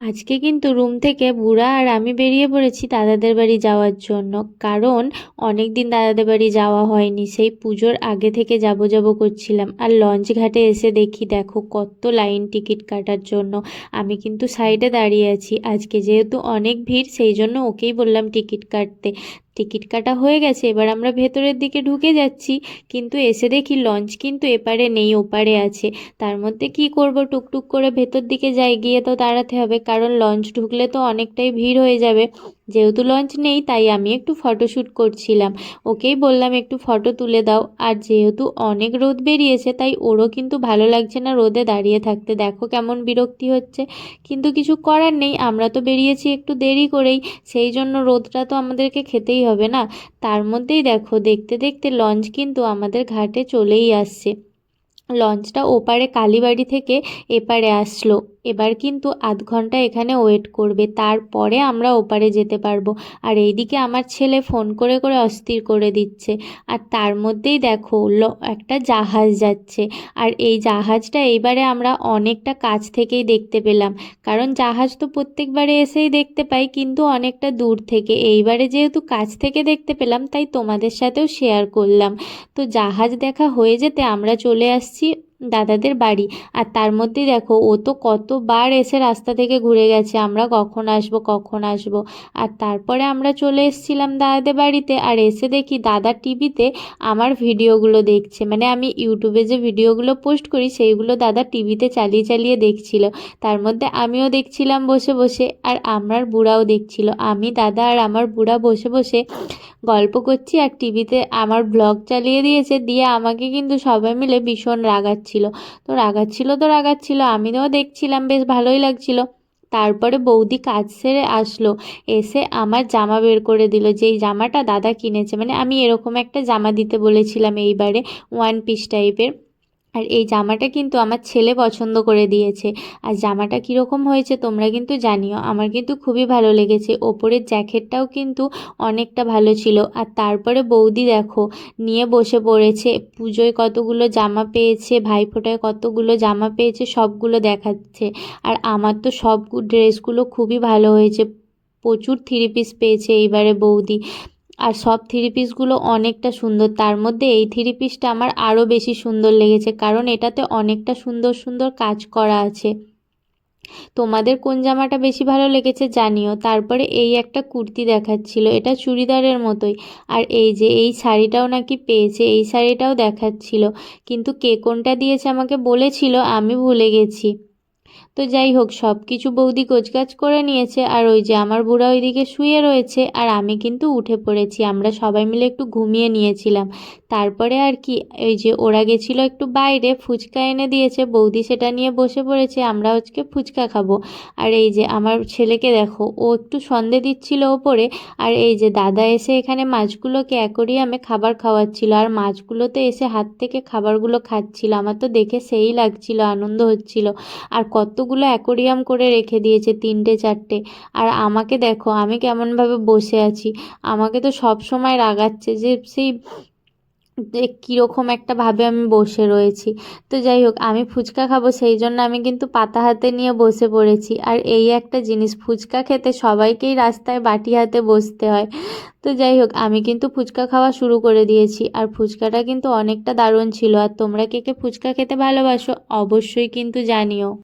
আজকে কিন্তু রুম থেকে বুড়া আর আমি বেরিয়ে পড়েছি দাদাদের বাড়ি যাওয়ার জন্য। কারণ অনেক দিন দাদাদের বাড়ি যাওয়া হয়নি, সেই পুজোর আগে থেকে যাব যাব করছিলাম। আর লঞ্চ ঘাটে এসে দেখি, দেখো কত লাইন টিকিট কাটার জন্য। আমি কিন্তু সাইডে দাঁড়িয়ে আছি। আজকে যেহেতু অনেক ভিড়, সেই জন্য ওকেই বললাম টিকিট কাটতে। টিকিট কাটা হয়ে গেছে, এবার আমরা ভেতরের দিকে ঢুকে যাচ্ছি। কিন্তু এসে দেখি লঞ্চ কিন্তু এপারে নেই, ওপারে আছে। তার মধ্যে কি করব? টুকটুক করে ভেতর দিকে যাই, গিয়ে তো দাঁড়াতে হবে। কারণ লঞ্চ ঢুকলে তো অনেকটাই ভিড় হয়ে যাবে। যেহেতু লঞ্চ নেই, তাই আমি একটু ফটোশ্যুট করছিলাম। ওকেই বললাম, একটু ফটো তুলে দাও। আর যেহেতু অনেক রোদ বেরিয়েছে, তাই ওরও কিন্তু ভালো লাগছে না রোদে দাঁড়িয়ে থাকতে। দেখো কেমন বিরক্তি হচ্ছে। কিন্তু কিছু করার নেই, আমরা তো বেরিয়েছি একটু দেরি করেই। সেই জন্য রোদটা তো আমাদেরকে খেতেই হবে না। তার মধ্যেই দেখো দেখতে দেখতে লঞ্চ কিন্তু আমাদের ঘাটে চলেই আসছে। লঞ্চটা ওপারে কালীবাড়ি থেকে এপারে আসলো। এবার কিন্তু আধ ঘণ্টা এখানে ওয়েট করবে, তারপরে আমরা ওপারে যেতে পারব। আর এইদিকে আমার ছেলে ফোন করে করে অস্থির করে দিচ্ছে। আর তার মধ্যেই দেখো একটা জাহাজ যাচ্ছে। আর এই জাহাজটা এইবারে আমরা অনেকটা কাছ থেকেই দেখতে পেলাম। কারণ জাহাজ তো প্রত্যেকবারে এসেই দেখতে পাই, কিন্তু অনেকটা দূর থেকে। এইবারে যেহেতু কাছ থেকে দেখতে পেলাম, তাই তোমাদের সাথেও শেয়ার করলাম। তো জাহাজ দেখা হয়ে যেতে আমরা চলে আসছি দাদাদের বাড়ি। আর তার মধ্যে দেখো, ও তো কতবার এসে রাস্তা থেকে ঘুরে গেছে। আমরা কখন আসব কখন আসব? আর তারপরে আমরা চলে এসেছিলাম দাদাদের বাড়িতে। আর এসে দেখি দাদা টিভিতে আমার ভিডিওগুলো দেখছে। মানে আমি ইউটিউবে যে ভিডিওগুলো পোস্ট করি, সেইগুলো দাদা টিভিতে চালিয়ে চালিয়ে দেখছিল। তার মধ্যে আমিও দেখছিলাম বসে বসে, আর আমার বুড়াও দেখছিল। আমি, দাদা আর আমার বুড়া বসে বসে গল্প করছি আর টিভিতে আমার ব্লগ চালিয়ে দিয়েছে। দিয়ে আমাকে কিন্তু সবাই মিলে ভীষণ রাগাচ্ছিল। তো রাগাচ্ছিল তো রাগাচ্ছিল, আমিও দেখছিলাম, বেশ ভালোই লাগছিল। তারপরে বৌদি কাজ সেরে আসলো, এসে আমার জামা বের করে দিল। যেই জামাটা দাদা কিনেছে মানে আমি এরকম একটা জামা দিতে বলেছিলাম এইবারে ওয়ান পিস টাইপের আর এই জামাটা কিন্তু আমার ছেলে পছন্দ করে দিয়েছে। আর জামাটা কীরকম হয়েছে তোমরা কিন্তু জানিও। আমার কিন্তু খুবই ভালো লেগেছে। ওপরের জ্যাকেটটাও কিন্তু অনেকটা ভালো ছিল। আর তারপরে বৌদি দেখো, নিয়ে বসে পড়েছে। পুজোয় কতগুলো জামা পেয়েছে, ভাইফোঁটায় কতগুলো জামা পেয়েছে, সবগুলো দেখাচ্ছে। আর আমার তো সব ড্রেসগুলো খুবই ভালো হয়েছে। প্রচুর থ্রি পিস পেয়েছে এইবারে বৌদি। আর সব থ্রি পিসগুলো অনেকটা সুন্দর। তার মধ্যে এই থ্রি পিসটা আমার আরও বেশি সুন্দর লেগেছে, কারণ এটাতে অনেকটা সুন্দর সুন্দর কাজ করা আছে। তোমাদের কোন জামাটা বেশি ভালো লেগেছে জানিও। তারপরে এই একটা কুর্তি দেখাচ্ছিল, এটা চুড়িদারের মতোই। আর এই যে এই শাড়িটাও নাকি পেয়েছে, এই শাড়িটাও দেখাচ্ছিল। কিন্তু কে কোনটা দিয়েছে আমাকে বলেছিল, আমি ভুলে গেছি। তো যাই হোক সব কিছু বৌদি গোছগাছ করে নিয়েছে আর ওই যে আমার বুড়া ওইদিকে শুয়ে রয়েছে আর আমি কিন্তু উঠে পড়েছি। আমরা সবাই মিলে একটু ঘুমিয়ে নিয়েছিলাম। তারপরে আর কি ওই যে ওরা গেছিল একটু বাইরে, ফুচকা এনে দিয়েছে, বৌদি সেটা নিয়ে বসে পড়েছে, আমরা আজকে ফুচকা খাব। আর এই যে আমার ছেলেকে দেখো, ও একটু সন্ধে দিচ্ছিল ওপরে, আর এই যে দাদা এসে এখানে মাছগুলোকে অ্যাকোরিয়ামে খাবার খাওয়াচ্ছিল, আর মাছগুলোতে এসে হাত থেকে খাবারগুলো খাচ্ছিল। আমার তো দেখে সেই লাগছিল, আনন্দ হচ্ছিল। আর কতগুলো অ্যাকোরিয়াম করে রেখে দিয়েছে, তিনটে চারটে। আর আমাকে দেখো, আমি কেমনভাবে বসে আছি। আমাকে তো সব সময় রাগাচ্ছে যে, সেই কীরকম একটা ভাবে আমি বসে রয়েছি। তো যাই হোক, আমি ফুচকা খাব, সেই জন্য আমি কিন্তু পাতা হাতে নিয়ে বসে পড়েছি। আর এই একটা জিনিস, ফুচকা খেতে সবাইকেই রাস্তায় বাটি হাতে বসতে হয়। তো যাই হোক, আমি কিন্তু ফুচকা খাওয়া শুরু করে দিয়েছি। আর ফুচকাটা কিন্তু অনেকটা দারুণ ছিল। আর তোমরা কে কে ফুচকা খেতে ভালোবাসো, অবশ্যই কিন্তু জানিও।